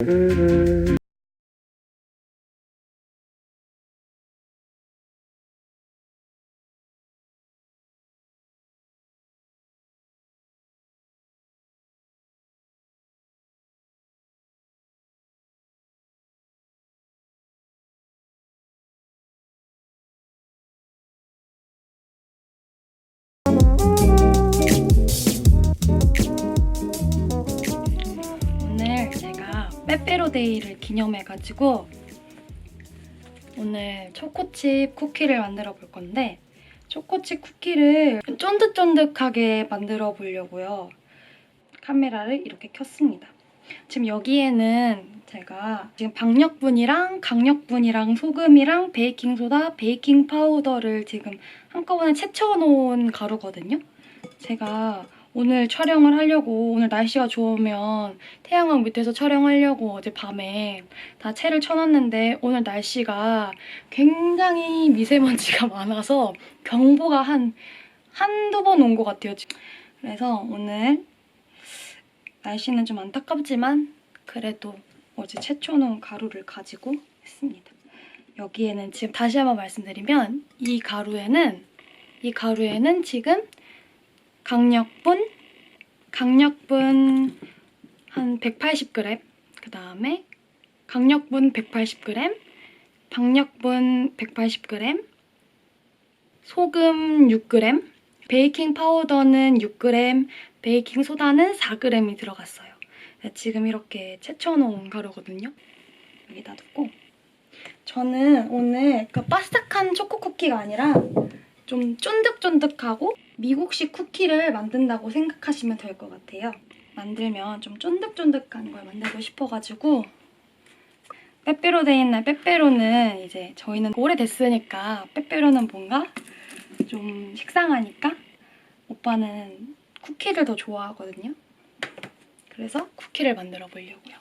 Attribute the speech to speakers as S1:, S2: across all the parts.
S1: 오 빼빼로데이를 기념해가지고 오늘 초코칩 쿠키를 만들어 볼 건데 초코칩 쿠키를 쫀득쫀득하게 만들어 보려고요. 카메라를 이렇게 켰습니다. 지금 여기에는 제가 지금 박력분이랑 강력분이랑 소금이랑 베이킹소다, 베이킹 파우더를 지금 한꺼번에 채쳐 놓은 가루거든요. 제가 오늘 촬영을 하려고 오늘 날씨가 좋으면 태양광 밑에서 촬영하려고 어제 밤에 다 채를 쳐놨는데 오늘 날씨가 굉장히 미세먼지가 많아서 경보가 한 한두 번 온 것 같아요. 그래서 오늘 날씨는 좀 안타깝지만 그래도 어제 채쳐놓은 가루를 가지고 했습니다. 여기에는 지금 다시 한번 말씀드리면 이 가루에는 이 가루에는 지금 강력분, 강력분 한 180g, 그 다음에 강력분 180g, 박력분 180g, 소금 6g, 베이킹 파우더는 6g, 베이킹 소다는 4g이 들어갔어요. 지금 이렇게 채쳐놓은 가루거든요. 여기다 두고 저는 오늘 그 바삭한 초코 쿠키가 아니라 좀 쫀득쫀득하고 미국식 쿠키를 만든다고 생각하시면 될 것 같아요. 만들면 좀 쫀득쫀득한 걸 만들고 싶어가지고 빼빼로 데이인 날 빼빼로는 이제 저희는 오래됐으니까 빼빼로는 뭔가 좀 식상하니까 오빠는 쿠키를 더 좋아하거든요. 그래서 쿠키를 만들어 보려고요.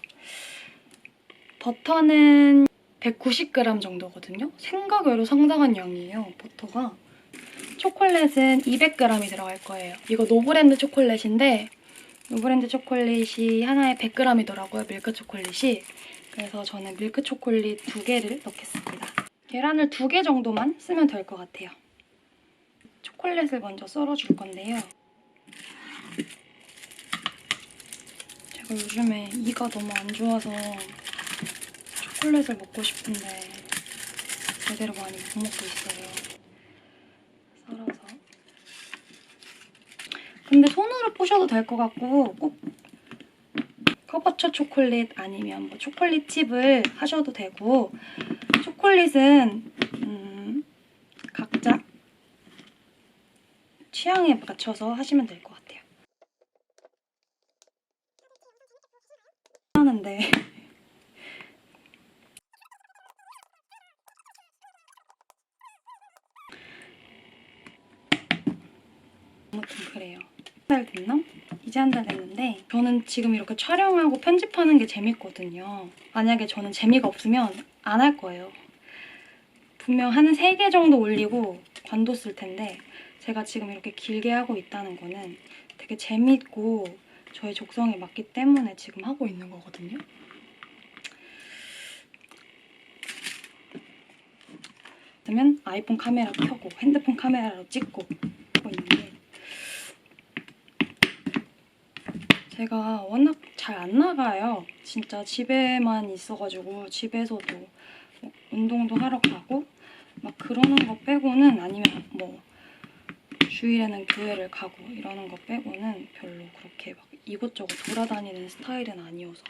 S1: 버터는 190g 정도거든요. 생각외로 상당한 양이에요, 버터가. 초콜릿은 200g이 들어갈 거예요. 이거 노브랜드 초콜릿인데 노브랜드 초콜릿이 하나에 100g이더라고요, 밀크 초콜릿이. 그래서 저는 밀크 초콜릿 두 개를 넣겠습니다. 계란을 두 개 정도만 쓰면 될 것 같아요. 초콜릿을 먼저 썰어줄 건데요. 제가 요즘에 이가 너무 안 좋아서 초콜릿을 먹고 싶은데 제대로 많이 못 먹고 있어요. 썰어서. 근데 손으로 부셔도 될 것 같고 꼭 커버처 초콜릿 아니면 뭐 초콜릿 칩을 하셔도 되고 초콜릿은 음, 각자 취향에 맞춰서 하시면 될 것 같아요. 하는데 아무튼 그래요. 한 달 됐나? 이제 한 달 됐는데 저는 지금 이렇게 촬영하고 편집하는 게 재밌거든요. 만약에 저는 재미가 없으면 안 할 거예요. 분명 한 3개 정도 올리고 관뒀을 텐데 제가 지금 이렇게 길게 하고 있다는 거는 되게 재밌고 저의 적성에 맞기 때문에 지금 하고 있는 거거든요. 그러면 아이폰 카메라 켜고 핸드폰 카메라로 찍고 하고 있는데 제가 워낙 잘 안 나가요. 진짜 집에만 있어가지고 집에서도 뭐 운동도 하러 가고 막 그러는 거 빼고는 아니면 뭐 주일에는 교회를 가고 이러는 거 빼고는 별로 그렇게 막 이곳저곳 돌아다니는 스타일은 아니어서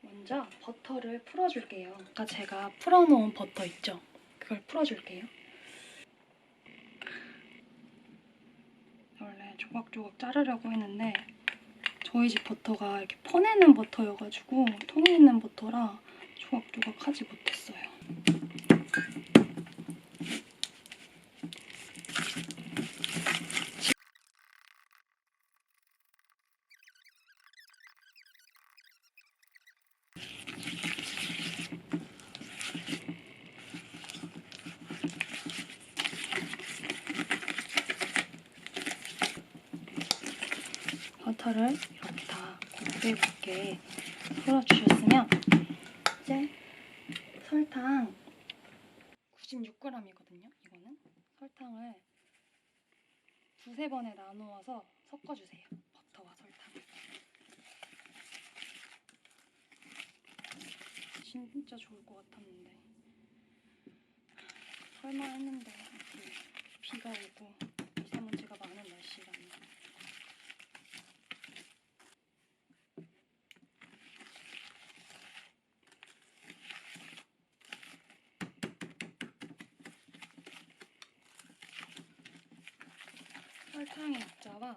S1: 먼저 버터를 풀어줄게요. 아까 제가 풀어놓은 버터 있죠? 그걸 풀어줄게요. 원래 조각조각 자르려고 했는데 저희 집 버터가 이렇게 퍼내는 버터여가지고 통에 있는 버터라 조각조각 하지 못했어요. 얇게 굵게 썰어주셨으면 이제 설탕 96g이거든요. 이거는 설탕을 두세 번에 나누어서 섞어주세요. 버터와 설탕. 진짜 좋을 것 같았는데 설마 했는데 이렇게 비가 오고 미세먼지가 많은 날씨라니. 설탕의 입자와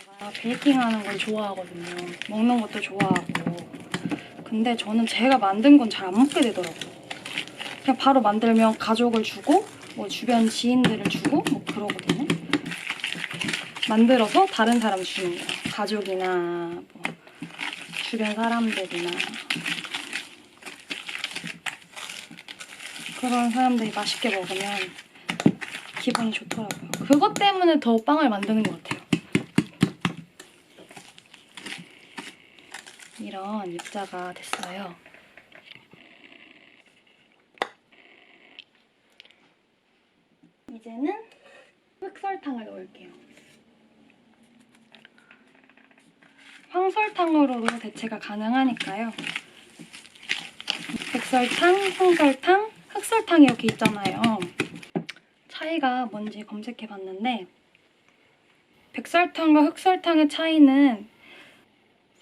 S1: 제가 베이킹하는 걸 좋아하거든요. 먹는 것도 좋아하고. 근데 저는 제가 만든 건 잘 안 먹게 되더라고요. 그냥 바로 만들면 가족을 주고 뭐 주변 지인들을 주고 뭐 그러거든요. 만들어서 다른 사람 주는 거예요. 가족이나 뭐 주변 사람들이나 그런 사람들이 맛있게 먹으면 기분이 좋더라고요. 그것 때문에 더 빵을 만드는 것 같아요. 이런 입자가 됐어요. 이제는 흑설탕을 넣을게요. 황설탕으로도 대체가 가능하니까요. 백설탕, 홍설탕, 흑설탕 이렇게 있잖아요. 차이가 뭔지 검색해 봤는데 백설탕과 흑설탕의 차이는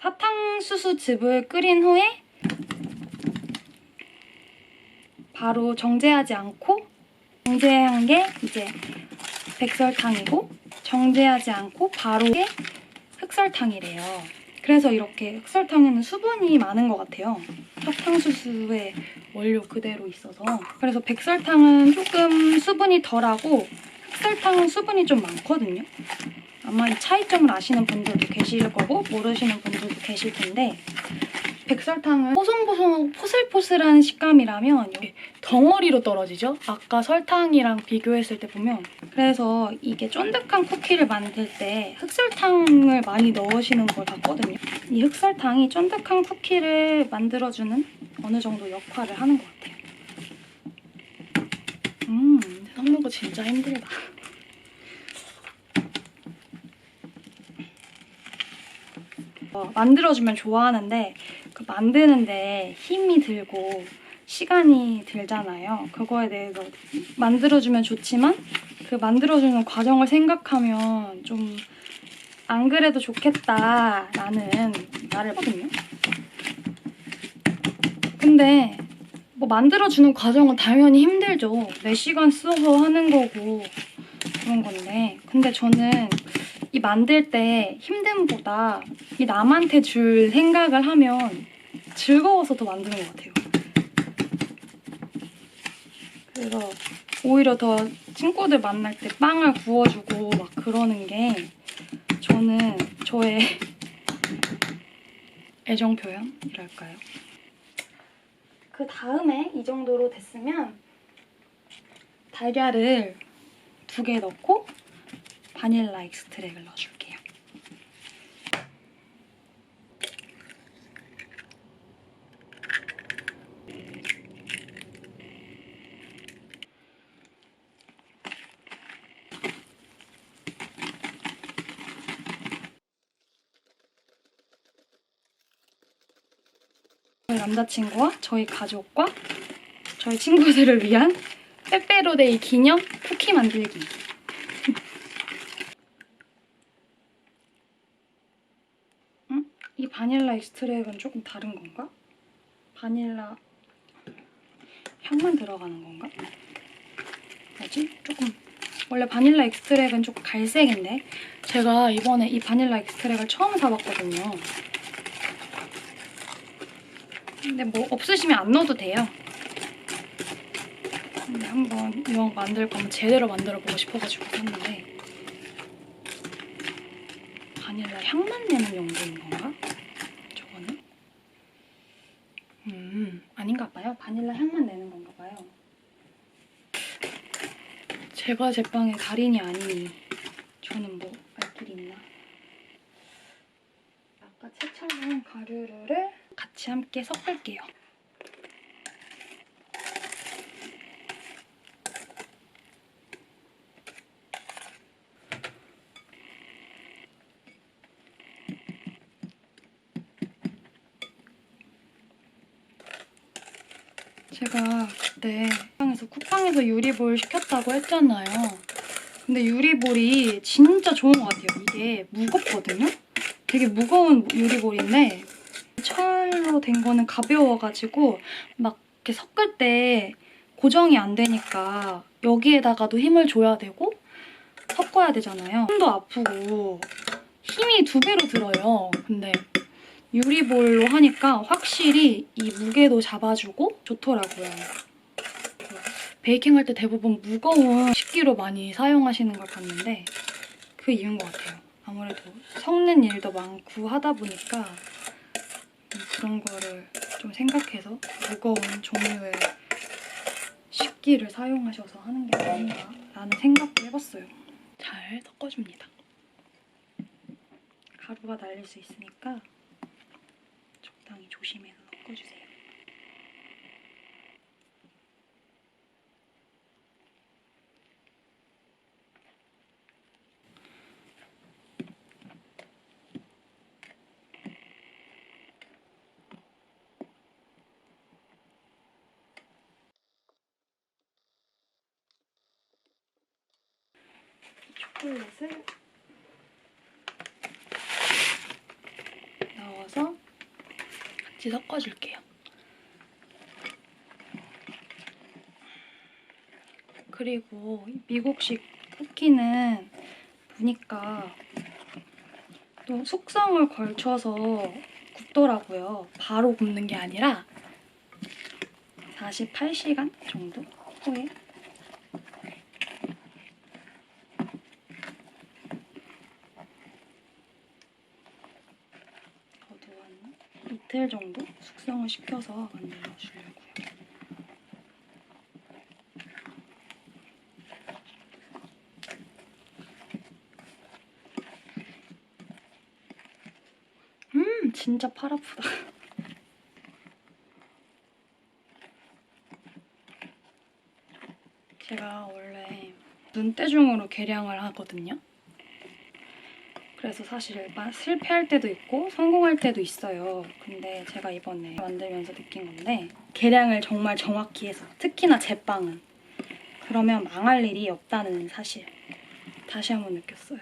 S1: 사탕수수 즙을 끓인 후에 바로 정제하지 않고 정제한 게 이제 백설탕이고 정제하지 않고 바로 게 흑설탕이래요. 그래서 이렇게 흑설탕에는 수분이 많은 것 같아요. 사탕수수의 원료 그대로 있어서 그래서 백설탕은 조금 수분이 덜하고 흑설탕은 수분이 좀 많거든요. 아마 이 차이점을 아시는 분들도 계실 거고 모르시는 분들도 계실 텐데 백설탕은 포송포송하고 포슬포슬한 식감이라면 여기 덩어리로 떨어지죠? 아까 설탕이랑 비교했을 때 보면 그래서 이게 쫀득한 쿠키를 만들 때 흑설탕을 많이 넣으시는 걸 봤거든요. 이 흑설탕이 쫀득한 쿠키를 만들어주는 어느 정도 역할을 하는 것 같아요. 음, 섞는 거 진짜 힘들다. 만들어주면 좋아하는데 그 만드는데 힘이 들고 시간이 들잖아요. 그거에 대해서 만들어주면 좋지만 그 만들어주는 과정을 생각하면 좀 안 그래도 좋겠다라는 말을 하거든요. 근데 뭐 만들어주는 과정은 당연히 힘들죠. 4시간 써서 하는 거고 그런 건데 근데 저는 이 만들 때 힘듦보다 이 남한테 줄 생각을 하면 즐거워서 더 만드는 것 같아요. 그래서 오히려 더 친구들 만날 때 빵을 구워주고 막 그러는 게 저는 저의 애정 표현이랄까요. 그 다음에 이 정도로 됐으면 달걀을 두 개 넣고 바닐라 익스트랙을 넣어줄게요. 저희 남자친구와 저희 가족과 저희 친구들을 위한 빼빼로데이 기념 쿠키 만들기. 응? 이 바닐라 익스트랙은 조금 다른 건가? 바닐라 향만 들어가는 건가? 뭐지? 조금 원래 바닐라 익스트랙은 조금 갈색인데 제가 이번에 이 바닐라 익스트랙을 처음 사봤거든요. 근데 뭐 없으시면 안 넣어도 돼요. 근데 한번 이왕 만들 거면 제대로 만들어 보고 싶어가지고 샀는데 바닐라 향만 내는 용도인 건가? 저거는? 음 아닌가 봐요. 바닐라 향만 내는 건가 봐요. 제가 제빵의 달인이 아니니 저는 뭐 알 길이 있나? 아까 섞어놓은 가루를 같이 함께 섞을게요. 제가 그때 쿠팡에서 쿠팡에서 유리볼 시켰다고 했잖아요. 근데 유리볼이 진짜 좋은 것 같아요. 이게 무겁거든요. 되게 무거운 유리볼인데 철로 된 거는 가벼워가지고 막 이렇게 섞을 때 고정이 안 되니까 여기에다가도 힘을 줘야 되고 섞어야 되잖아요. 손도 아프고 힘이 두 배로 들어요. 근데 유리볼로 하니까 확실히 이 무게도 잡아주고 좋더라고요. 베이킹 할 때 대부분 무거운 식기로 많이 사용하시는 걸 봤는데 그 이유인 것 같아요. 아무래도 섞는 일도 많고 하다 보니까 음, 그런 거를 좀 생각해서 무거운 종류의 식기를 사용하셔서 하는 게 아닌가라는 생각도 해봤어요. 잘 섞어줍니다. 가루가 날릴 수 있으니까 조심해서 섞어주세요. 초콜릿을 넣어서 같이 섞어줄게요. 그리고 미국식 쿠키는 보니까 또 숙성을 걸쳐서 굽더라고요. 바로 굽는 게 아니라 48시간 정도 후에 저도 한 이틀 정도 숙성을 시켜서 만들어 주려고요. 음, 진짜 팔 아프다. 제가 원래 눈대중으로 계량을 하거든요. 그래서 사실 마- 실패할 때도 있고 성공할 때도 있어요. 근데 제가 이번에 만들면서 느낀 건데 계량을 정말 정확히 해서 특히나 제빵은 그러면 망할 일이 없다는 사실 다시 한번 느꼈어요.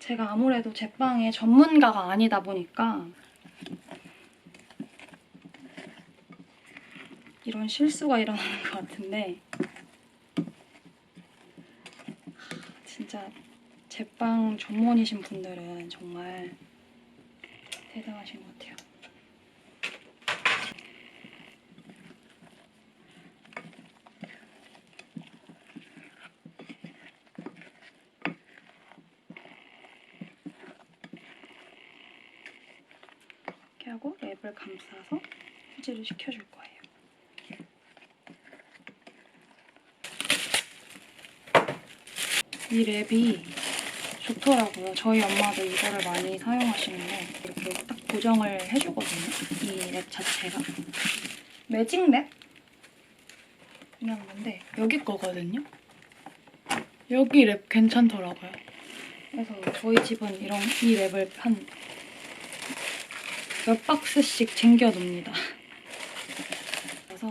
S1: 제가 아무래도 제빵의 전문가가 아니다 보니까 이런 실수가 일어나는 것 같은데 진짜 제빵 전문이신 분들은 정말 대단하신 것 같아요. 이렇게 하고 랩을 감싸서 휴지를 식혀줄 거예요. 이 랩이 좋더라고요. 저희 엄마도 이거를 많이 사용하시는데 이렇게 딱 고정을 해주거든요. 이 랩 자체가 매직 랩? 그냥 건데 여기 거거든요. 여기 랩 괜찮더라고요. 그래서 저희 집은 이런 이 랩을 한 몇 박스씩 챙겨 놉니다. 그래서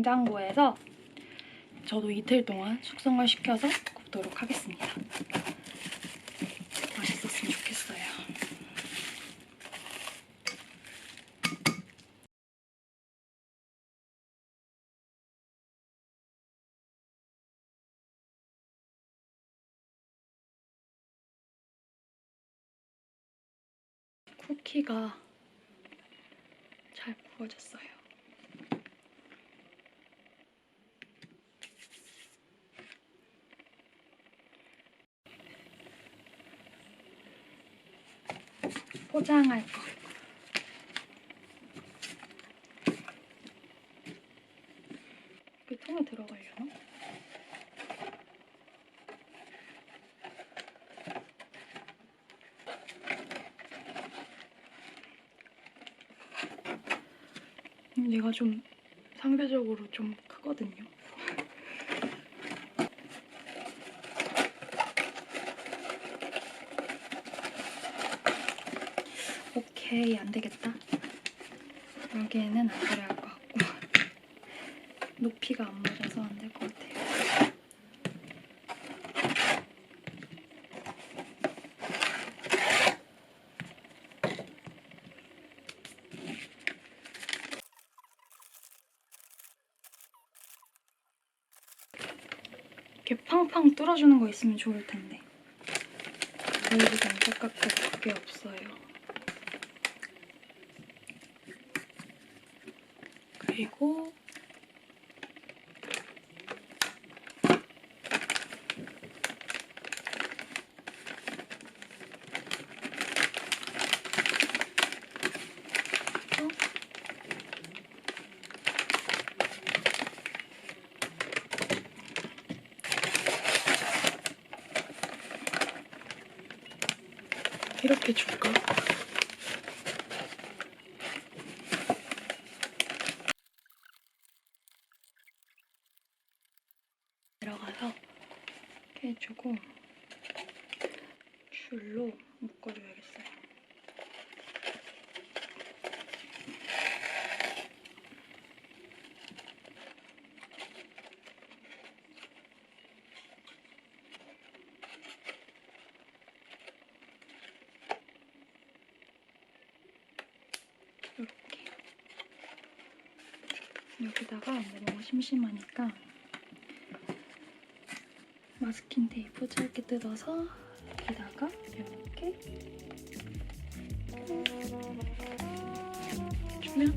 S1: 냉장고에서 저도 이틀 동안 숙성을 시켜서 굽도록 하겠습니다. 맛있었으면 좋겠어요. 쿠키가 잘 구워졌어요. 포장할 거. 그 통에 들어가려나? 음, 얘가 좀 상대적으로 좀 크거든요. 오케이 안 되겠다. 여기에는 안 들어갈 것 같고 높이가 안 맞아서 안 될 것 같아요. 이렇게 팡팡 뚫어주는 거 있으면 좋을 텐데 저희도 안타깝게도 그게 없어요. 그리고 또 이렇게 줄까? 들어가서 이렇게 해주고 줄로 묶어줘야겠어요. 이렇게 여기다가 너무 심심하니까 마스킹 테이프 짧게 뜯어서 여기다가 이렇게 주면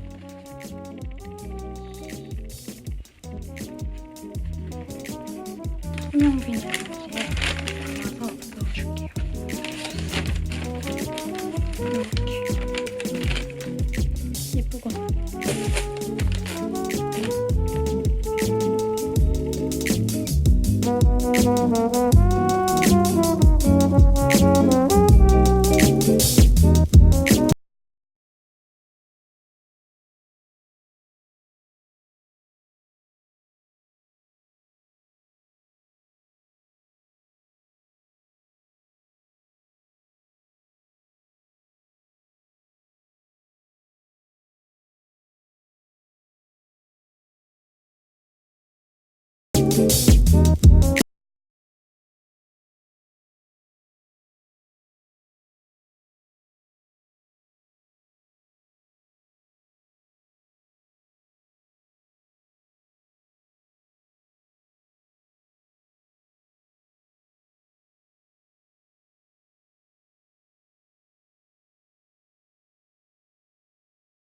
S1: 투명 비닐